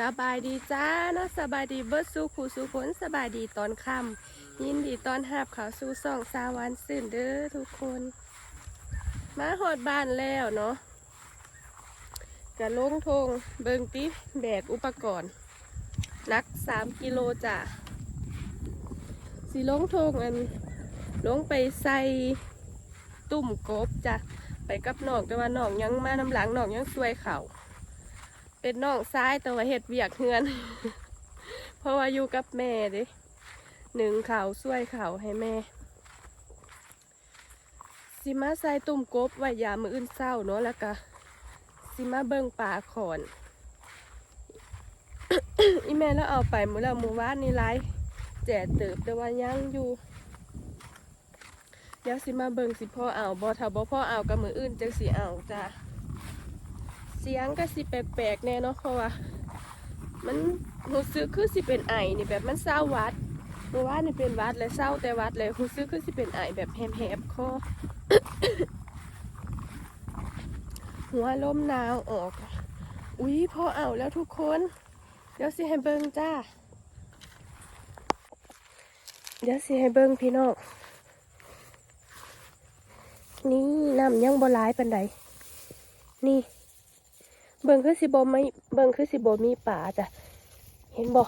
สบายดีจ้าเนาะสบายดีเบิดสู่ผู้สู่คนสบายดีตอนค่ำยินดีตอนหับเขาสู่สองสาวันสื่นเด้อทุกคน มาหอดบ้านแล้วเนาะกะลงทงเบิงติแบกอุปกรณ์นักสามกิโลจ้ะสีลงทงอันลงไปใส่ตุ่มกบจ้ะไปกับหนองแต่ว่าหนองยังมาน้ำหลังหนองยังซวยเขา เป็นน้องซ้ายแต่ว่าเห็ดเวียกเฮือน เพราะว่าอยู่กับแม่ดิหนึ่งเขาช่วยเขาให้แม่สิมาใส่ตุ่มกบไว้ยามืออื่นเศร้าเนาะแล้วก็สิมาเบิ่งป่าขอนอีแม่แล้วเอาไปมือแล้วมือวานนี่ไรแจกเติบแต่ว่ายังอยู่เดี๋ยวสิมาเบิ่งสิพ่อเอาบ่ถ้าบ่พ่อเอากับมืออื่นจังสิเอาจ้ะ เสียงก็สิแปลกๆแน่เนาะเพราะว่ามันรู้สึกคือสิเป็นไอนี่แบบมันเศร้าวัดเมื่อวานนี่เป็นวัดเลยเศร้าแต่วัดเลยรู้สึกคือสิเป็นไอแบบแหบๆคอหัวลมหนาวออก อุ้ยพอเอาแล้วทุกคน เดี๋ยวสิให้เบิ่งจ้า เดี๋ยวสิให้เบิ่งพี่น้องนี่น้ำยังบ่ร้ายปันใดนี่ เบิ่งคือสิบไม่เบิ่งคือสิบมีป่าจ้ะเห็นบ่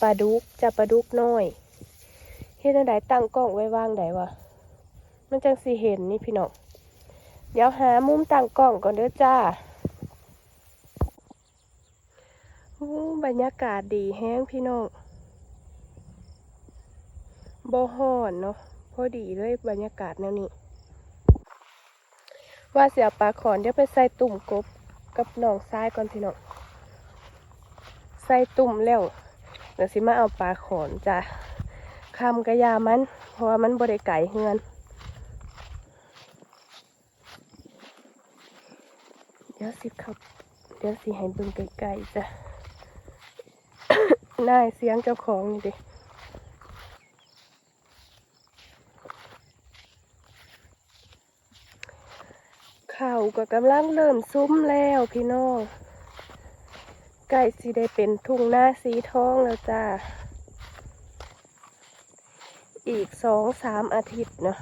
ปลาดุกจะปลาดุกน้อยเฮ็ดจั่งใดตั้งกล้องไว้ว่างใดวะมันจังสิเห็นนี่พี่น้องเดี๋ยวหามุมตั้งกล้องก่อนเด้อจ้าอู้บรรยากาศดีแห้งพี่น้องบ่ฮ้อนเนาะพอดีเลยบรรยากาศแนวนี้ ว่าเสียปลาขอนเดี๋ยวไปใส่ตุ่มกบ กับหนองทรายก่อนพี่น้องใส่ตุ่มแล้วเดี๋ยวสิมาเอาปลาขอนจ้ะคำกระยามัน เพราะว่ามันบริไก่เฮือนเดี๋ยวสิครับ เดี๋ยวสิให้เบิ่งไกลๆจ้ะน่ายเสียงเจ้าของนี่ดิ ขาวก็กำลังเริ่มซุ้มแล้วพี่น้องใกล้สิได้เป็นทุ่งหน้าสีทองแล้วจ้า อีกสองสามอาทิตย์เนาะ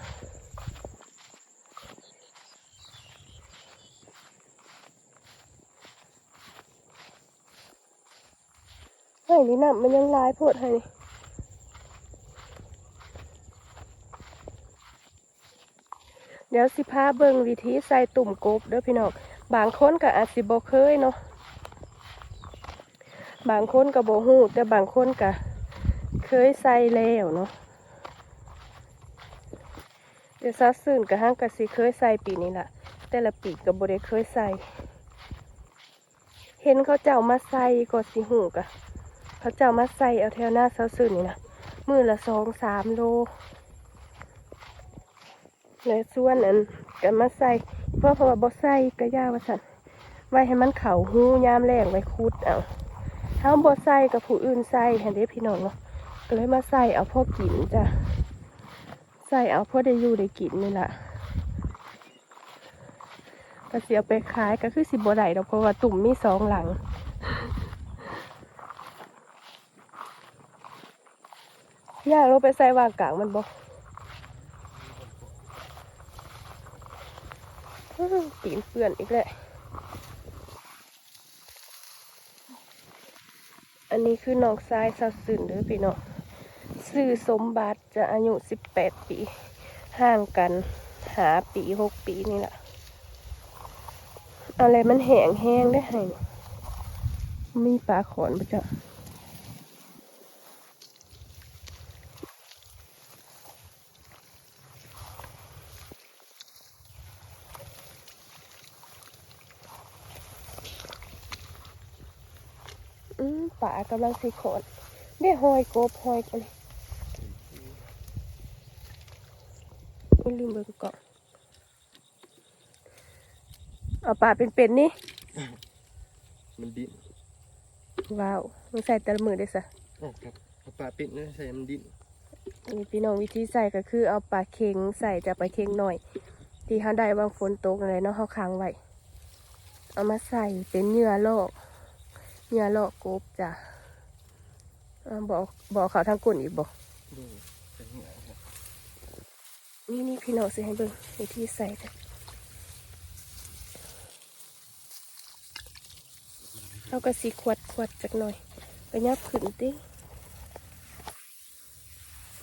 เฮ้ยนี่น้ำมันยังลายโพดให้นี่ ดี๋ยวสิพาเบิ่งวิธีใส่ตุ่มกบเด้อพี่น้องบางคนก็อาจสิบ่เคยเนาะบางคนก็บ่ฮู้แต่บางคนก็เคยใส่แล้วเนาะเดี๋ยวซาซื่นกับห้างกะสิเคยใส่ปีนี้ละแต่ละปีก็บ่ได้เคยใส่ เห็นเขาเจ้ามาใส่ก็สิหูกะเขาเจ้ามาใส่เอาแถวหน้าซาซื่นนี่นะมือละสองสามโล และส่วนนั้นก็มาใส่เพราะเพราะว่าบ่ใส่ก็ย่าว่าสันไว้ให้มันเข่าหูยามแรงไว้คุดเอาถ้าบ่ใส่กับผู้อื่นใส่ให้เด้พี่น้องเนาะก็เลยมาใส่เอาพ่อกินจ้ะใส่เอาพอได้อยู่ได้กินนี่แหละก็เสียไปขายก็คือสิบได้ดอกเพราะว่าตุ่มมีสองหลังอยากเราไปใส่วางกลางมันบอก ตีนเปื่อนอีกแล้วอันนี้คือน้องทรายสาวสื่นเด้อพี่น้องซื้อสมบัติจะอายุสิบแปดปี ห่างกันหาปีหกปีนี่แหละอะไรมันแห้งแห้งได้ให้นี่มีปลาขอนปะจ๊ะากำลังสีขอนได้หอยกบหอยกันอุ้ยลืมเบิ่งก่อนเอาปลาเป็นๆนนี่ มันดิ้นว้าวมันใส่แต่ละมือได้สะอ๋อครับเอาปลาเป็ดนะใส่มันดิ้นนี่พี่น้องวิธีใส่ก็คือเอาปลาเค็งใส่จากปลาเค็งหน่อย ที่เขาได้บางฝนตกอะไรเนาะเขาค้างไว้ เอามาใส่เป็นเหยื่อโลก เหยื่อเลาะกบจ้ะอ่าบอกบอกเขาทางกุ่นอีกบอกดูจะเหนียวครับนี่นี่พี่น้องสิให้เบิ่งวิธีใส่จ้ะเอากระสีขวดขวดจักหน่อยไปยับขึ้นติ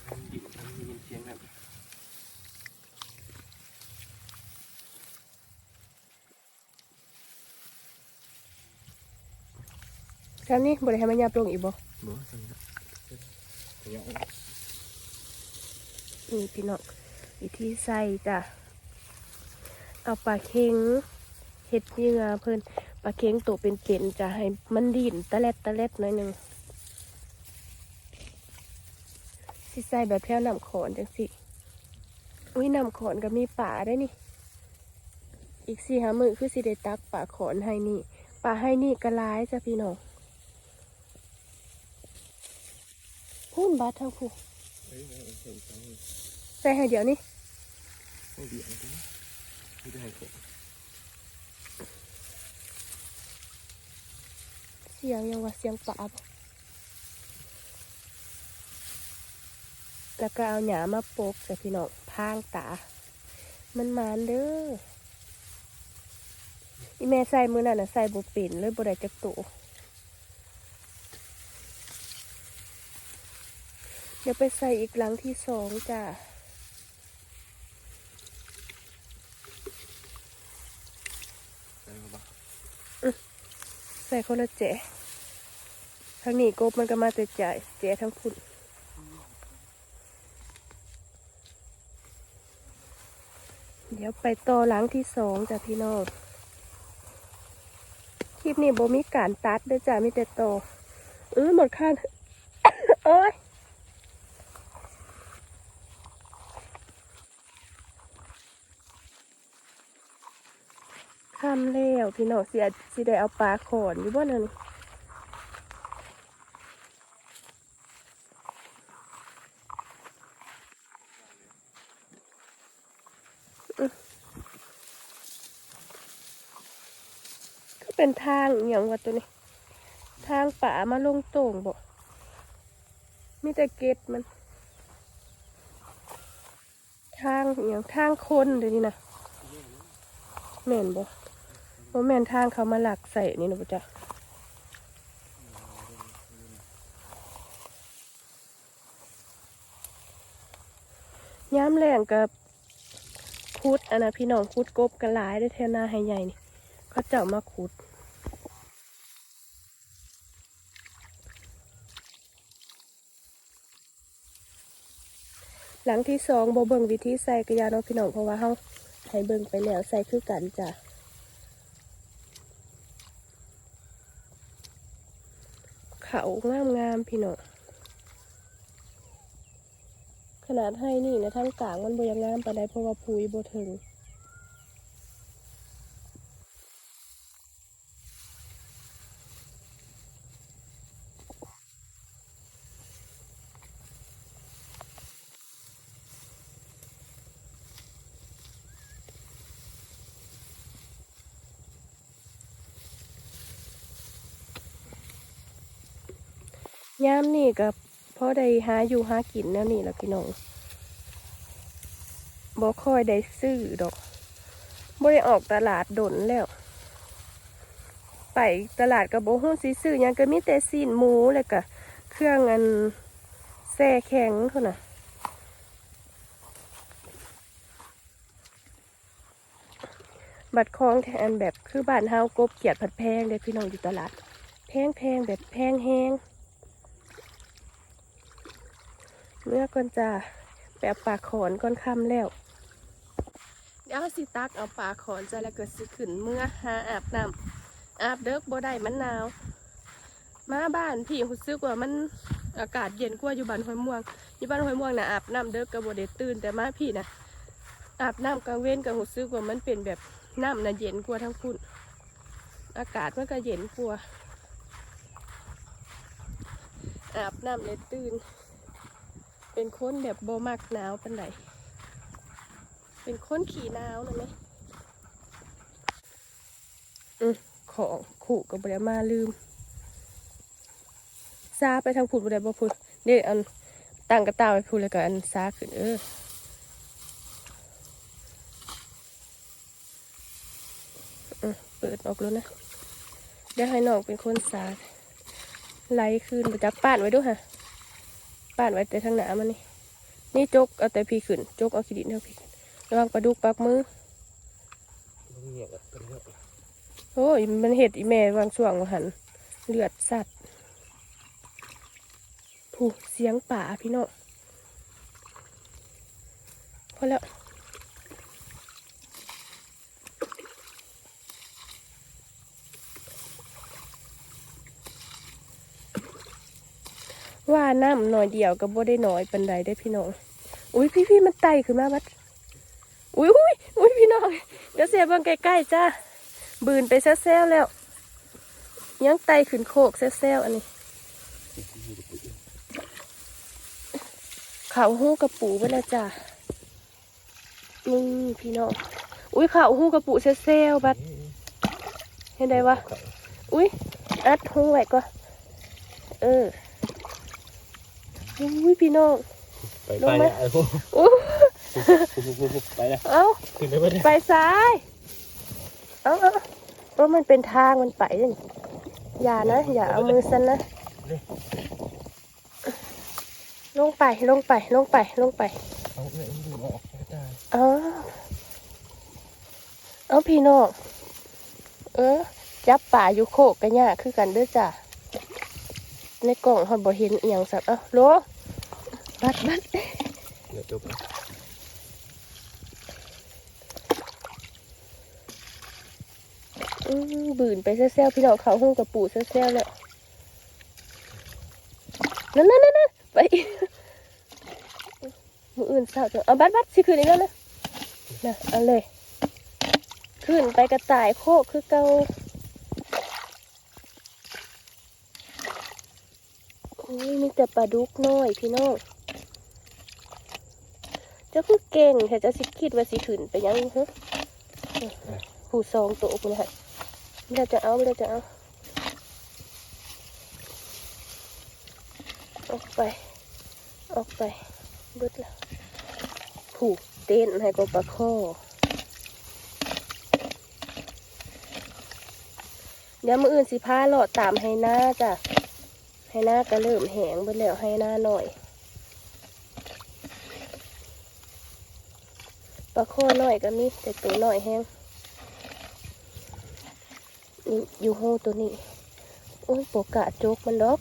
มันดินมันมีเสียงแบบ คราวนี้บริให้มันยับลงอีกบ่บ่สันนะเหนียวนี่พี่น้องวิธีใส่จ้ะเอาปลาเค็งเห็ดเหยื่อเพิ่นปลาเค็งตัวเป็นๆจะให้มันดินตะเล็ดตะเล็ดหน่อยหนึงสิใส่แบบแถวน้ำขอนจังสิอุ้ยน้ำขอนก็มีป่าได้นี่ อีกสี่หามือคือสิได้ตักป่าขอนให้นี่ป่าให้นี่กระลายจ้ะพี่น้อง พูนบาดทั้งผู้เฮ้ยเอาเอาเอาเอาใส่ให้เดี๋ยวนี้เอาเดี๋ยวเอาเดี๋ยวไม่ได้ครับเสียงยังว่าเสียงป่าบแล้วก็เอาหยามาปกใส่พี่น้องพางตา มันมานเด้ออีแม่ใส่มือนั่นน่ะใส่บุปินเลยบ่ได้จักตัว เดี๋ยวไปใส่อีกหลังที่สองจ้ะใส่เข้าไปใส่คนละเจทางนี้กบมันก็มาแต่จ่ายเจทั้งพุ่นเดี๋ยวไปต่อหลังที่สองจ้ะพี่น้องคลิปนี้บ่มีการตัดเด้วยจ้ะมีแต่ต่อเออหมดขั้นโอ้ย คำแล้วพี่น้องเสียสิได้เอาปลาขอนอยู่บ่นั่นก็เป็นทางอย่างวะตัวนี้ ทางป่ามาลงโต่งบ่มีแต่เกตมัน ทางอย่างทางคนเดี๋ยวนี้นะแม่นบ่ บ่แมนทางเขามาหลักใส่นี่นะบ่จ๊ะย้ำแรงกับคุดอันนะพี่น้องคุดกบกันหลายได้อแทนาให้ใหญ่นี่เขาเจ้ามาขุดหลังที่สองโบเบิงวิธีใส่กระยาเนาะพี่น้องเพราะว่าเฮาให้เบิงไปแล้วใส่คือกันจ้ะ เขางามงามพี่น้องขนาดให้นี่นะทั้งกลางมันบ่ยังามปานใดเพราะว่าพุยบ่ถึง ยามนี่กับพ่อได้หาอยู่หากินแนวนี่แหละพี่น้องบ่ค่อยได้ซื้อดอกบ่ได้ออกตลาดดนแล้ว ไปตลาดกับโบฮู้สิซื้อยังก็มีแต่ซีนหมูแล้วก็เครื่องอันแซ่แข็งเท่าน่ะบัตรคองแทนแบบคือบ้านเฮากบเกียดผัดแพงเด้พี่น้องอยู่ตลาด แพงแพงแบบแพงแฮง เมื่อก่อนจะไปเอาปลาขอนก่อนค่ำแล้ว เดี๋ยวสิตักเอาปลาขอนจะแล้วก็สิขึ้นเมื่อหาอาบน้ำอาบเด็กบ่ได้มันหนาว มาบ้านพี่รู้สึกว่ามันอากาศเย็นกว่าอยู่บ้านห้วยม่วง อยู่บ้านห้วยม่วงนะอาบน้ำเด็กก็บ่ได้ตื่นแต่มาพี่นะอาบน้ำกลางเว้นก็รู้สึกว่ามันเป็นแบบน้ำน่ะเย็นกว่าทั้งพุ่นอากาศมันก็เย็นกว่าอาบน้ำเลยตื่น เป็นคนแบบโบมักหนาวปันไดเป็นคนขี่หนาวนะไหมอืมของขู่กับบริมาลืมซาไปทางพูดบ่ได้บ่พูดเด้อันตั้งกระตาไว้พูดแล้วก็อันซาขึ้นเอออืมเปิดออกแล้วนะเดี๋ยวให้น้องเป็นคนซาไลขึ้นไปจับป้านไว้ด้วยค่ะ ป้านไว้แต่ทางหนามันนี่ นี่จกเอาแต่พี่ขึ้น จกเอาขี้ดินเอาพี่ขึ้นระวังปลาดุกปักมือต้องเงียบอะต้องเงียบโอ้ยมันเห็ดอีแม่วางช่วงว่าหัน เลือดสัตว์ผู้เสียงป่าพี่น้องพอแล้ว ว่าน้ำหน่อยเดียวก็บ่ได้หน่อยปันใดได้พี่น้อง อุ้ยพี่พี่มันไต่ขึ้นมาบัด อุ้ยอุ้ยอุ้ยพี่น้อง เดี๋ยวเสียเบิ่งใกล้ๆจ้าบืนไปแซ่ๆแล้ว ยังไตขึ้นโคกแซ่ๆอันนี้เขาวหูกระปูไปแล้วจ้ะนี่พี่น้อง อุ้ยเขาวหูกระปูแซ่ๆบัด เห็นได้วะ อุ้ยอัดหูไว้ก่อนเออ อุ้ยพี่น้องไปไปนะไอ้พวกอู้ไปนะเอ้าขึ้นได้ปะเนี่ยไปซ้ายเอ้าเอ้าเพราะมันเป็นทางมันไปนี่อย่านะ อย่าเอามือสันนะลงไปลงไปลงไปลงไปเอาเนี่ยมันดูออกก็ได้เอาเอาพี่น้องเออจับป่าอยู่โคกกันยากคือกันเด้อจ้ะ ในกล่องเขาบ่เห็นอหย่างสัตว์เอ้าโลบัดบัดเดี๋ยวจบนะอืมบืนไปแซ่ๆพี่น้องเขาหุ้งกับปู่แซ่ๆแล้วนั่นนั่นนั่นไปอีกมืออื่นเศร้าจังเอาบัดบัดสิคืนอีกแล้วนะนะเอาเลย ขึ้นไปกระต่ายโคกคือเก่าโอ้ย มีแต่ปลาดุกน้อยพี่น้องเจ้าคือเก่งแต่จะสิคิดว่าสิขึ้นไปยังฮะผู้สองตัวคุณฮะไม่ได้จะเอาไม่ได้จะเอาออกไป ออกไปเบิดละผูกเต้นให้กับปลาข้อเดี๋ยวมืออื่นสิพาเลาะตามให้หน้าจ้ะ ให้หน้าก็เริ่มแหงไปแล้วให้หน้าหน่อยปลาข้อน้อยก็มีแต่ตัวหน้อยแห้งนี่อยู่ห้องตัวนี้โอ้ยโปกะโจกมันดอก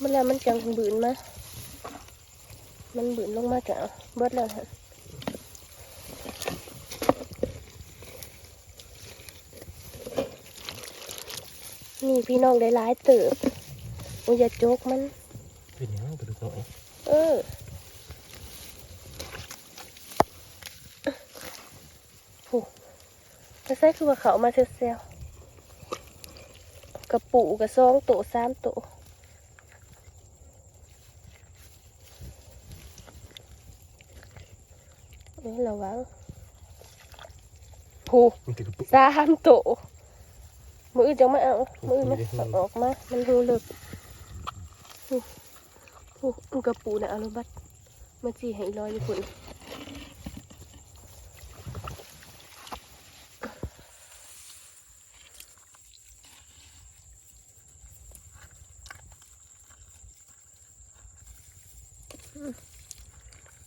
มันแล้วมันจังบืนมา มันบืนลงมาจ้ะเบิดแล้วฮะ นี่พี่น้องได้หลายเติบโอ้ยอย่าโจกมัน เป็นยังไงไปดูหน่อยเออโหไม่ใช่คือว่าเขามาเซลเซลกระปูกระซองโตสามโตเอ้ยระวังผูมันติดกระปุกสามโต มืออื่นจังไม่เอามืออื่นไม่เอาออกมา มันดูเลิกผูผูกระปูนะเอาลงบัดมาจีให้อีร้อยญี่ปุ่น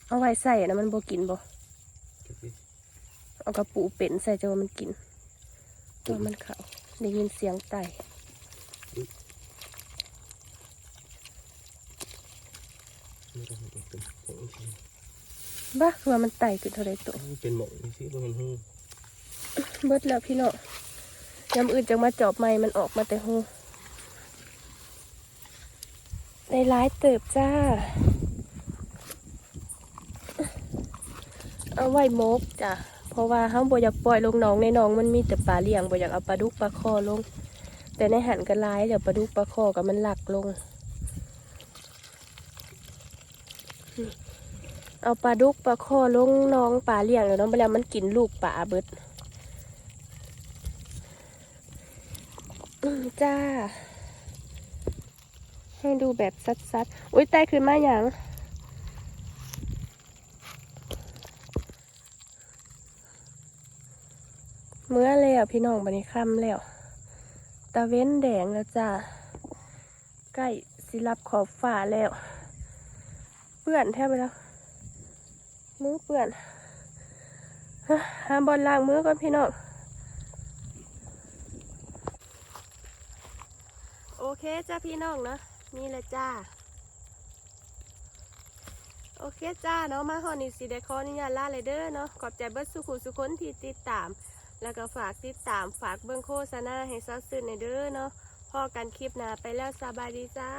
เอาไว้ใส่นะมันบ่กินบ่เอากระปูเป็นใส่จะว่ามันกินตัวมันเขา ได้ยินเสียงไต่ไม่ต้องเป็นของอีกทีบ้าคือว่ามันไต่ขึ้นเท่าไรตัวเป็นหมอกอีกทีบ่เห็นหูเบิดแล้วพี่เนาะยามอื่นจะมาจอบไม้มันออกมาแต่หูได้ร้ายเติบจ้า เอาไว้มกจ้ะ เพราะว่าห้าบ่อยากปล่อยลงหนองในหนองมันมีแต่ปลาเลี้ยงบ่อยากเอาปลาดุกปลาคอลง แต่ในหันก็ร้ายเดี๋ยวปลาดุกปลาคอกับมันหลักลง เอาปลาดุกปลาคอลงหน้องปลาเลี้ยงเดี๋ยวน้องไปแล้วมันกินลูกปลาเบิดจ้า ให้ดูแบบซัดๆ อุ้ยใต้ขึ้นมาอย่าง เมื่อ แล้วพี่น้องบันนี้ค่ำแล้ว ตะเว้นแดงแล้วจ้าใกล้สิรับขอบฝ่าแล้ว เปื่อนแทบไปแล้ว มือเปื่อนฮะหาบอลล้างมือก่อนพี่น้อง โอเคจ้าพี่น้องเนาะนี่แหละจ้า โอเคจ้าเนาะมาฮอนี่สิได้ขอนุญาตลาเลยเด้อเนาะขอบใจเบิดสุขุสุคนที่ติดตาม แล้วก็ฝากติดตามฝากเบื้องโฆษณาให้ซับซื้อในเด้อเนาะพอกันคลิปหน้าไปแล้วสบายดีจ้า